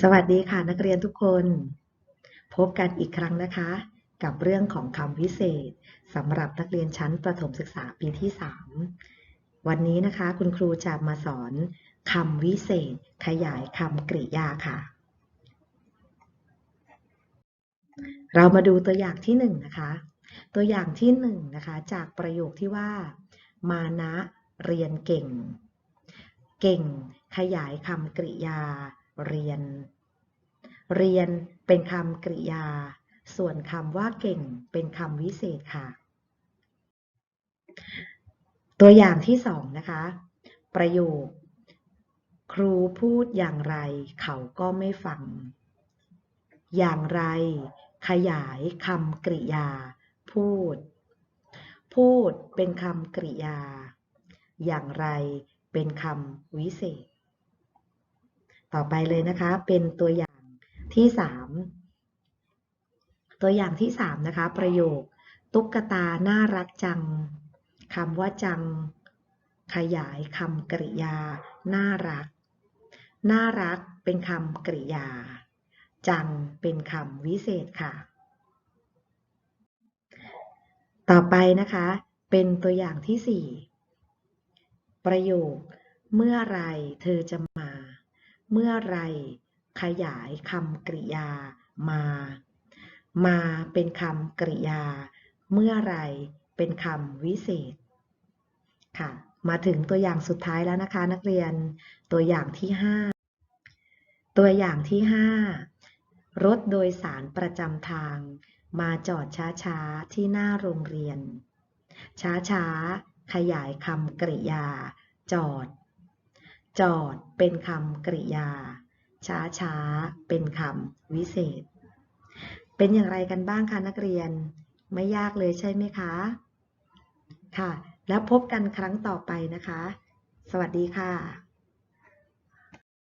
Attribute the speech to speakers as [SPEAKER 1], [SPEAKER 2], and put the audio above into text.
[SPEAKER 1] สวัสดีค่ะนักเรียนทุกคน พบกันอีกครั้งนะคะ กับเรื่องของคำวิเศษสำหรับนักเรียนชั้นประถมศึกษาปีที่ 3 วันนี้นะคะคุณครูจะมาสอนคำวิเศษ ขยายคำกริยาค่ะ เรามาดูตัวอย่างที่ 1 นะคะ ตัวอย่างที่1นะคะจากประโยคที่ว่า มานะเรียนเก่ง เก่ง ขยายคำกริยา เรียน เรียนเป็นคำกริยา ส่วนคำว่าเก่งเป็นคำวิเศษค่ะ ตัวอย่างที่สองนะคะ ประโยค ครูพูดอย่างไร เขาก็ไม่ฟัง อย่างไร ขยายคำกริยา พูด พูดเป็นคำกริยา อย่างไรเป็นคำวิเศษ ต่อไปเลยนะคะ เป็นตัวอย่างที่ 3 ตัวอย่างที่ 3 นะคะ ประโยค ตุ๊กตาน่ารักจังคำว่าจัง ขยายคำกริยา น่ารัก น่ารักเป็นคำกริยา จังเป็นคำวิเศษค่ะ ต่อไปนะคะ เป็นตัวอย่างที่ 4 ประโยค เมื่อไรเธอจะมา เมื่อไร ขยายคำกริยามา มาเป็นคำกริยา เมื่อไรเป็นคำวิเศษ ค่ะ มาถึงตัวอย่างสุดท้ายแล้วนะคะ นักเรียน ตัวอย่างที่ 5 ตัวอย่างที่ 5 รถโดยสารประจำทาง มาจอดช้าๆ ที่หน้าโรงเรียน ช้าๆ ขยายคำกริยา จอด จอดเป็นคำกริยา ช้าช้าเป็นคำวิเศษ เป็นอย่างไรกันบ้างคะนักเรียน ไม่ยากเลยใช่ไหมคะ ค่ะ แล้วพบกันครั้งต่อไปนะคะ สวัสดีค่ะ